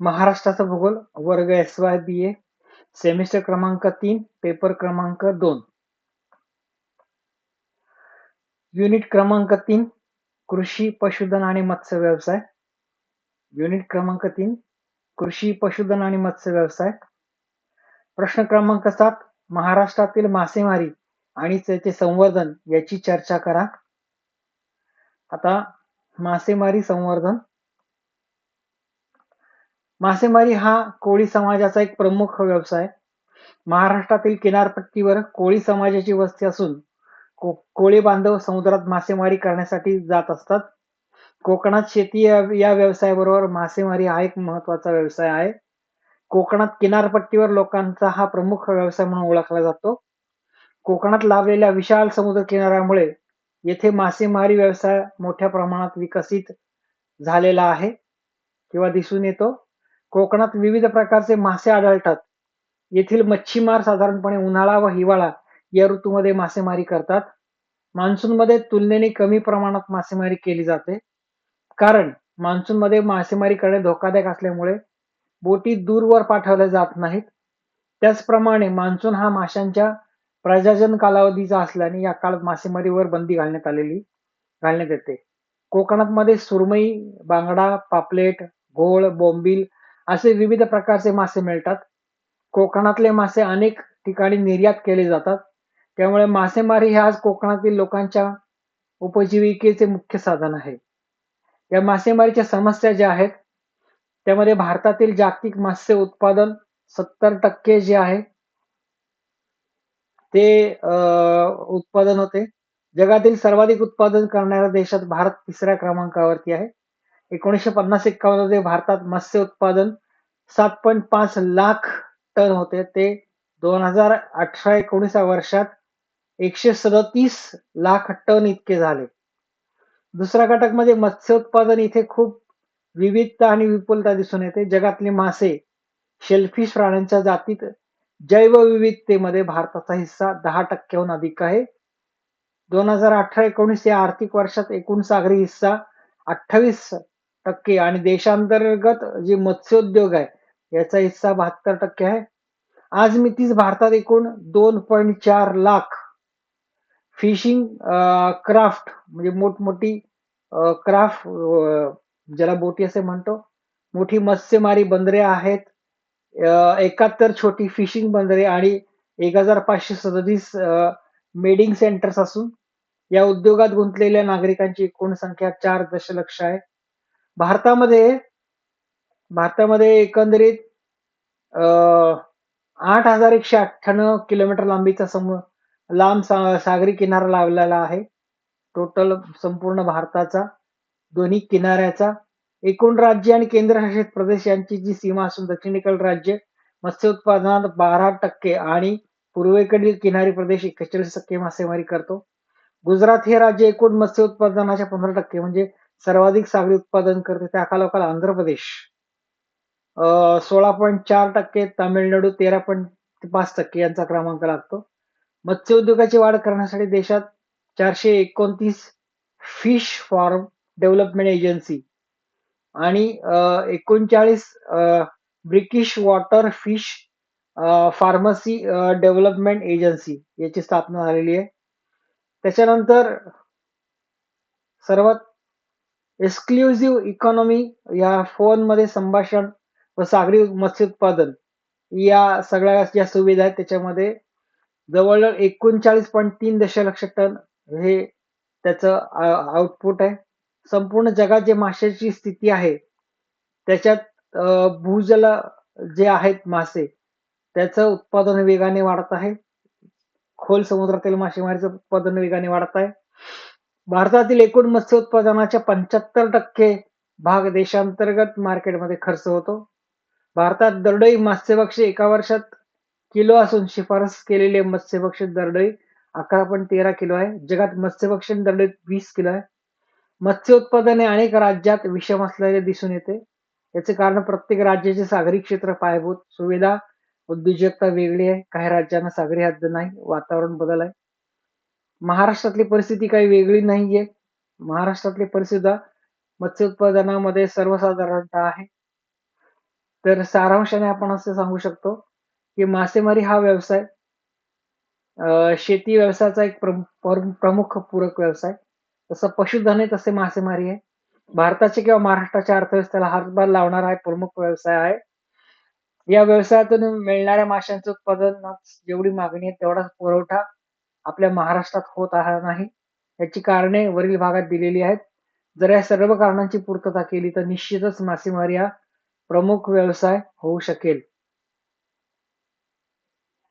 महाराष्ट्राचा भूगोल वर्ग S Y B A semester क्रमांक तीन पेपर क्रमांक दोन. युनिट क्रमांक तीन कृषी पशुधन आणि मत्स्य व्यवसाय. युनिट क्रमांक तीन कृषी पशुधन आणि मत्स्य व्यवसाय. प्रश्न क्रमांक सात महाराष्ट्रातील मासेमारी आणि त्याचे संवर्धन याची चर्चा करा. आता मासेमारी संवर्धन. मासेमारी हा कोळी समाजाचा एक प्रमुख व्यवसाय. महाराष्ट्रातील किनारपट्टीवर कोळी समाजाची वस्ती असून को कोळी बांधव समुद्रात मासेमारी करण्यासाठी जात असतात. कोकणात शेती या व्यवसायाबरोबर मासेमारी हा एक महत्त्वाचा व्यवसाय आहे. कोकणात किनारपट्टीवर लोकांचा हा प्रमुख व्यवसाय म्हणून ओळखला जातो. कोकणात लाभलेल्या विशाल समुद्र किनाऱ्यामुळे येथे मासेमारी व्यवसाय मोठ्या प्रमाणात विकसित झालेला आहे किंवा दिसून येतो. कोकणात विविध प्रकारचे मासे आढळतात. येथील मच्छीमार साधारणपणे उन्हाळा व हिवाळा या ऋतूमध्ये मासेमारी करतात. मान्सूनमध्ये तुलनेने कमी प्रमाणात मासेमारी केली जाते. कारण मान्सूनमध्ये मासेमारी करणे धोकादायक असल्यामुळे बोटी दूरवर पाठवल्या जात नाहीत. त्याचप्रमाणे मान्सून हा माशांच्या प्रजाजन कालावधीचा असल्याने या काळात मासेमारीवर बंदी घालण्यात आलेली घालण्यात येते. कोकणात मध्ये सुरमई बांगडा पापलेट घोळ बोंबील असे विविध प्रकारचे मासे मिळतात. कोकणातले मासे अनेक ठिकाणी निर्यात केले जातात. त्यामुळे मासेमारी हे आज कोकणातील लोकांच्या उपजीविकेचे मुख्य साधन आहे. या मासेमारीच्या समस्या ज्या आहेत त्यामध्ये भारतातील जागतिक मासे उत्पादन सत्तर टक्के जे आहे ते उत्पादन होते. जगातील सर्वाधिक उत्पादन करणाऱ्या देशात भारत तिसऱ्या क्रमांकावरती आहे. एकोणीसशे पन्नास एक्कावन्नमध्ये भारतात मत्स्य उत्पादन सात पॉईंट पाच लाख टन होते. ते दोन हजार अठरा एकोणीस वर्षात एकशे सदतीस लाख टन इतके झाले. दुसऱ्या घटकमध्ये मत्स्य उत्पादन इथे खूप विविधता आणि विपुलता दिसून येते. जगातले मासे शेल्फिश प्राण्यांच्या जातीत जैवविविधतेमध्ये भारताचा हिस्सा दहा टक्क्याहून अधिक आहे. दोन हजार अठरा एकोणीस या आर्थिक वर्षात एकूण सागरी हिस्सा अठ्ठावीस टक्के. आणि देशांतर्गत जे मत्स्योद्योग आहे याचा हिस्सा बहात्तर टक्के आहे. आज मी तीच भारतात एकूण दोन पॉईंट चार लाख फिशिंग क्राफ्ट म्हणजे मोठमोठी क्राफ्ट ज्याला बोटी असे म्हणतो मोठी मत्स्यमारी बंदरे आहेत. एकाहत्तर छोटी फिशिंग बंदरे आणि एक हजार पाचशे सदतीस मेडिंग सेंटर्स असून या उद्योगात गुंतलेल्या नागरिकांची एकूण संख्या चार दशलक्ष आहे. भारतामध्ये भारतामध्ये एकंदरीत आठ हजार एकशे अठ्ठ्याण्णव किलोमीटर लांबीचा सम लांब सागरी किनारा लावलेला आहे. टोटल संपूर्ण भारताचा दोन्ही किनाऱ्याचा एकूण राज्य आणि केंद्रशासित प्रदेश यांची जी सीमा असून दक्षिणेकडील राज्य मत्स्य उत्पादनात बारा टक्के आणि पूर्वेकडील किनारी प्रदेश एक्केचाळीस टक्के मासेमारी करतो. गुजरात हे राज्य एकूण मत्स्य उत्पादनाच्या पंधरा टक्के म्हणजे सर्वाधिक सागरी उत्पादन करते त्या खालोखाल आंध्र प्रदेश. सोळा पॉईंट चार टक्के तामिळनाडू तेरा पॉईंट पाच टक्के यांचा क्रमांक लागतो. मत्स्य उद्योगाची वाढ करण्यासाठी देशात चारशे एकोणतीस फिश फार्म डेव्हलपमेंट एजन्सी आणि एकोणचाळीस British water fish pharmacy development agency याची स्थापना झालेली आहे. त्याच्यानंतर सर्वात एक्सक्लुझिव्ह इकॉनॉमी या फोनमध्ये संभाषण व सागरी मत्स्य उत्पादन या सगळ्या ज्या सुविधा आहेत त्याच्यामध्ये जवळ एकोणचाळीस पॉईंट तीन दशलक्ष टन हे त्याचं आउटपुट आहे. संपूर्ण जगात जे माशाची स्थिती आहे त्याच्यात भूजल जे आहेत मासे त्याचं उत्पादन वेगाने वाढत आहे. खोल समुद्रातील मासेमारीचं उत्पादन वेगाने वाढत आहे. भारतातील एकूण मत्स्य उत्पादनाच्या पंच्याहत्तर टक्के भाग देशांतर्गत मार्केटमध्ये खर्च होतो. भारतात दरडोई मत्स्यभक्षी एका वर्षात किलो असून शिफारस केलेले मत्स्यभक्षी दरडोई अकरा पॉईंट तेरा किलो आहे. जगात मत्स्यभक्षी दरडोई वीस किलो आहे. मत्स्य उत्पादन हे अनेक राज्यात विषम असलेले दिसून येते. याचे कारण प्रत्येक राज्याचे सागरी क्षेत्र पायाभूत सुविधा उद्योजकता वेगळी आहे. काही राज्यांना सागरी हद्द नाही. वातावरण बदल आहे. महाराष्ट्रातली परिस्थिती काही वेगळी नाहीये. महाराष्ट्रातली परिस्थिती मत्स्य उत्पादनामध्ये सर्वसाधारणतः आहे. तर सारांशाने आपण असं सांगू शकतो की मासेमारी हा व्यवसाय शेती व्यवसायाचा एक प्रमुख पूरक व्यवसाय. तसं पशुधन आहे तसे मासेमारी आहे. भारताच्या किंवा महाराष्ट्राच्या अर्थव्यवस्थेला हातभार लावणारा हा प्रमुख व्यवसाय आहे. या व्यवसायातून मिळणाऱ्या माशांचं उत्पादन जेवढी मागणी आहे तेवढाच पुरवठा आपल्या महाराष्ट्रात होत आहे नाही. याची कारणे वरील भागात दिलेली आहेत. जर या सर्व कारणांची पूर्तता केली तर निश्चितच मासेमारी हा प्रमुख व्यवसाय होऊ शकेल.